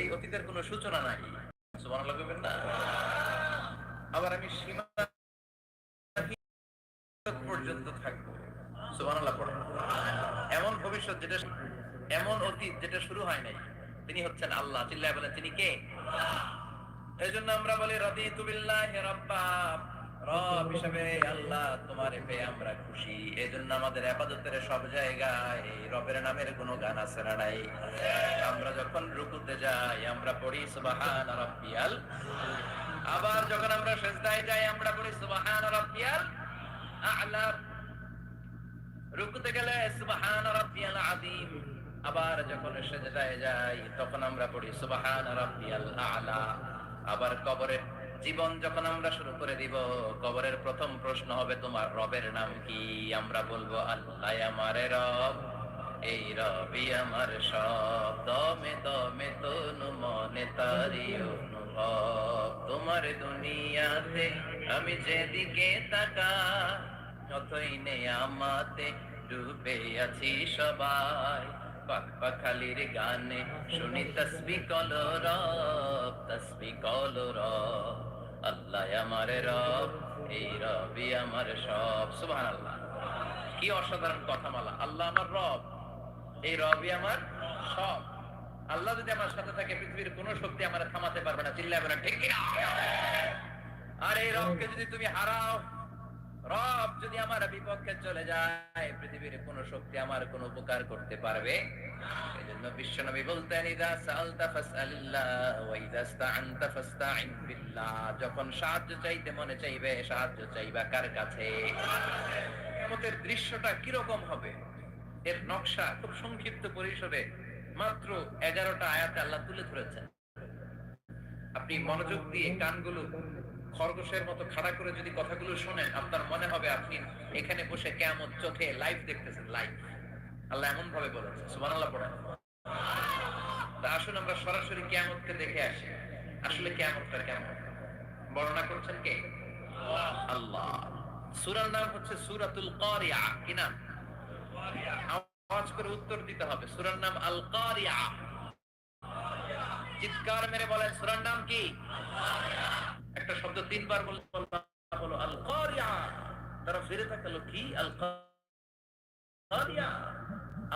এই অতীতের কোনো সূচনা নাই। আবার আমি সীমা পর্যন্ত থাকব। এমন ভবিষ্যৎ যেটা এমন অতীত যেটা শুরু হয় নাই, তিনি হচ্ছেন আল্লাহ। চিল্লায় বলেন, তিনি কে? এই জন্য আমরা বলি, রাদিতু বিল্লাহি রাব্বা রব হিসেবে আল্লাহ তোমার পেয়ে আমরা খুশি। এই জন্য আমাদের আপাততের সব জায়গায় রবের নামের কোনো গান আছে না নাই। আমরা যখন রুকুতে যাই, আমরা পড়ি সুবহান রাব্বিয়াল। আবার যখন আমরা সেজদায় যাই, আমরা পড়ি সুবহান রাব্বিয়াল। আ'লা রুকুতে গেলে সুবহান রাব্বিয়াল আযীম। আবার যখন সেজদায় যাই, তখন আমরা পড়ি সুবহান রাব্বিয়াল আ'লা। আবার কবরে জীবন যখন আমরা শুরু করে দিব, কবরের প্রথম প্রশ্ন হবে, তোমার রবের নাম কি? আমরা বলব, আল্লাহ আমারে রব, এই রবি আমার সব। দমে দমে তনু মনে তারি অনুভব। তোমার দুনিয়াতে আমি যেদিকে তাকা যতই নেই আমাতে ডুবে আছি সবাই। পাখালির গানে শুনি, তসবি কলর তসবি কলর আল্লাহ আমার রব, এই রবি আমার সব। সুবহানাল্লাহ। কি অসাধারণ কথা মালা আল্লাহ আমার রব, এই রবি আমার সব। আল্লাহ যদি আমার সাথে থাকে, পৃথিবীর কোন শক্তি আমার থামাতে পারবে না। চিল্লাবে না ঠিক আর এই রবকে যদি তুমি হারাও রব যদি আমার বিপক্ষে চলে যায়, পৃথিবীর কোন শক্তি আমার কোন উপকার করতে পারবে? এই জন্য বিশ্বনবী বলতেন, ইদা সালতা ফাসআলিল্লাহ ওয়া ইদা ইসতাআনতা বিল্লাহ। যখন সাহায্য চাইতে মনে চাইবে, সাহায্য চাইবা কার কাছে? কিয়ামতের দৃশ্যটা কীরকম হবে? এর নকশা খুব সংক্ষিপ্ত পরিসরে মাত্র এগারোটা আয়াতে আল্লাহ তুলে ধরেছেন। আপনি মনোযোগ দিয়ে কানগুলো খরগোশের মতো খাড়া করে যদি কথাগুলো শোনেন, আপনার মনে হবে আপনি এখানে বসে কেমন চোখে লাইভ দেখতেছেন লাইভ আল্লাহ এমন ভাবে বলেছে, সুবহানাল্লাহ পড়েন। তা আসুন আমরা সরাসরি কিয়ামতকে দেখে আসি। আসলে কিয়ামতটা কেমন? বর্ণনা করছেন কে? আল্লাহ। সূরার নাম হচ্ছে সূরাতুল কারিয়া, কি নাম? আওয়াজ করে উত্তর দিতে হবে। সুরার নাম আল কারিয়া। চিৎকার মেরে বলেন, সূরার নাম কি? একটা শব্দ তিনবার বলে আল তারা ফিরে কি? আল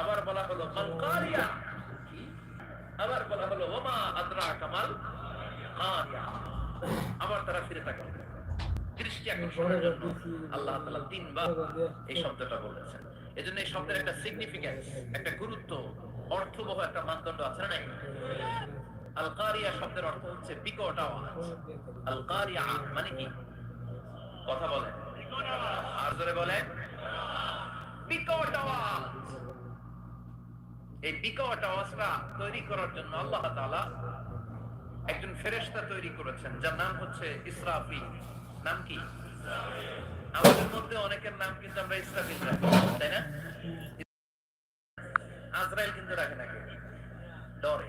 আবার বলা হলো আবার বলা হলো, ওমা কামাল আবার তারা ফিরে আল্লাহ তিনবার এই শব্দটা বলেছেন। এজন্য এই শব্দের একটা সিগনিফিকেন্স একটা গুরুত্ব, অর্থবহ একটা মানদণ্ড আছে না আল কারিয়া শব্দের অর্থ হচ্ছে বিকট আওয়াজ। আল কারিয়া মানে কি? কথা বলে আর জোরে বলে বিকট আওয়াজ। এই বিকট আওয়াজটা তৈরি করার জন্য আল্লাহ একজন ফেরেশতা তৈরি করেছেন, যার নাম হচ্ছে ইসরাফিল। নাম কি? আমাদের মধ্যে অনেকের নাম কিন্তু আমরা ইসরাফিল রাখি, তাই না? আজরাইল কিন্তু রাখে না ডরে।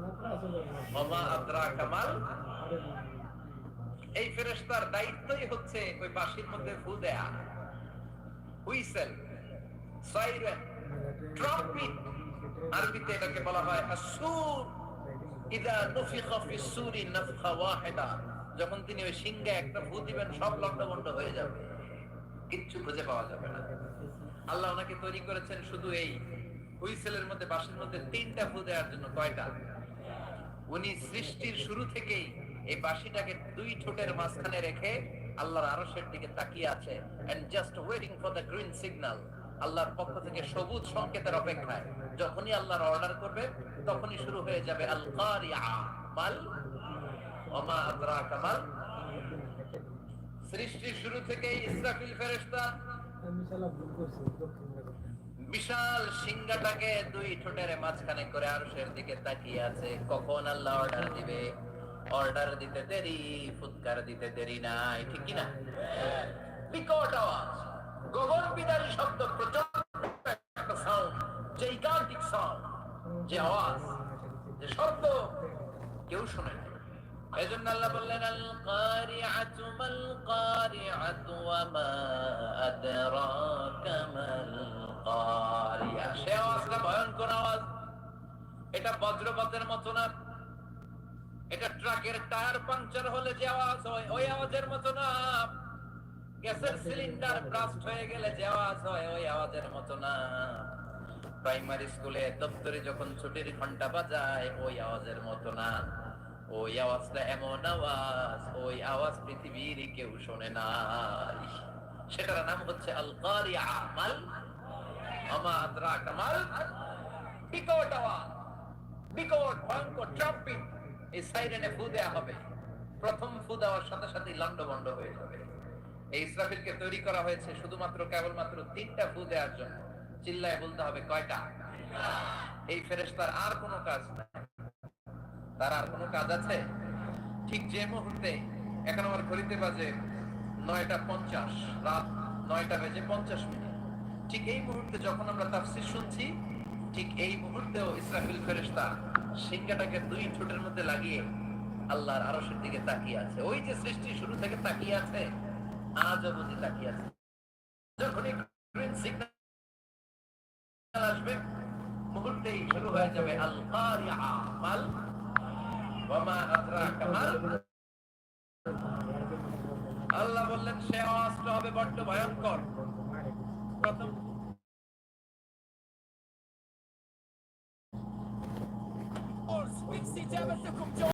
এই ফেরেশতার দায়িত্বই হচ্ছে ওই বাঁশির মধ্যে ফু দেয়া। হুইসেল আরবিতে এটাকে বলা হয় যখন তিনি ওই সিংহে একটা ফু দিবেন, সব লন্ডভন্ড হয়ে যাবে। কিচ্ছু খুঁজে পাওয়া যাবে না। আল্লাহ ওনাকে তৈরি করেছেন শুধু এই হুইসেলের মধ্যে, বাঁশির মধ্যে তিনটা ফু দেওয়ার জন্য, কয়টা? উনি সৃষ্টির শুরু থেকেই এই বাঁশিটাকে দুই ঠোঁটের মাঝখানে রেখে আল্লাহর আরশের দিকে তাকিয়ে আছে and just waiting for the green signal আল্লাহর পক্ষ থেকে সবুজ সংকেতের অপেক্ষায়। যখনই আল্লাহর অর্ডার করবে, তখনই শুরু হয়ে যাবে আল কারিয়া মাল, ওমা আদরাকা মাল। সৃষ্টির শুরু থেকেই ইসরাফিল ফেরেশতা। আমি শালা ভুল করছি। বিশাল সিংহাটাকে দুই ঠোঁটের মাঝখানে করে আরশের দিকে তাকিয়ে আছে। কখন আল্লাহ অর্ডার দিবে? অর্ডার দিতে দেরি, ফুৎকার দিতে দেরি নাই, ঠিক কিনা? বিকট আওয়াজ, গগন বিদারী শব্দ প্রচণ্ড একটা সাউন্ড জাইগান্টিক সাউন্ড যে আওয়াজ, যে শব্দ কেউ শোনে না এই জন্য আল্লাহ বললেন আল কারিআতু মাল কারিআতু ওয়া মা আদরাকা মাল ভয়ঙ্কর আওয়াজ। এটা বজ্রপাতের মতো না। এটা ট্রাকের টায়ার পাংচার হলে যে আওয়াজ হয়, ওই আওয়াজের মতো না। গ্যাসের সিলিন্ডার ব্লাস্ট হয়ে গেলে যে আওয়াজ হয়, ওই আওয়াজের মতো না। প্রাইমারি স্কুলে দপ্তরে যখন ছুটির ঘণ্টা বাজায়, ওই আওয়াজের মতো না। ওই আওয়াজটা এমন আওয়াজ, ওই আওয়াজ পৃথিবীর কেউ শোনে না সেটার নাম হচ্ছে আল কারিয়া মাল কেবলমাত্র তিনটা ফু দেওয়ার জন্য চিল্লায় বলতে হবে কয়টা এই ফেরেশতার আর কোনো কাজ নাই তার আর কোনো কাজ আছে ঠিক যে মুহূর্তে এখন আমার ঘড়িতে বাজে নয়টা পঞ্চাশ রাত নয়টা বেজে পঞ্চাশ মিনিট ঠিক এই মুহূর্তে যখন আমরা তাফসির শুনছি, ঠিক এই মুহূর্তেও ইসরাফিল ফেরেশতা সিংহাটাকে দুই ঠোঁটের মধ্যে লাগিয়ে আল্লাহর আরশের দিকে তাকিয়ে আছে। ওই যে সৃষ্টি শুরু থেকে তাকিয়ে আছে আজ অবধি তাকিয়ে আছে। সিগন্যাল আসবে, মুহূর্তেই শুরু হয়ে যাবে আল্লাহ বললেন, সে আওয়াজটা হবে বড্ড ভয়ঙ্কর। প্রথম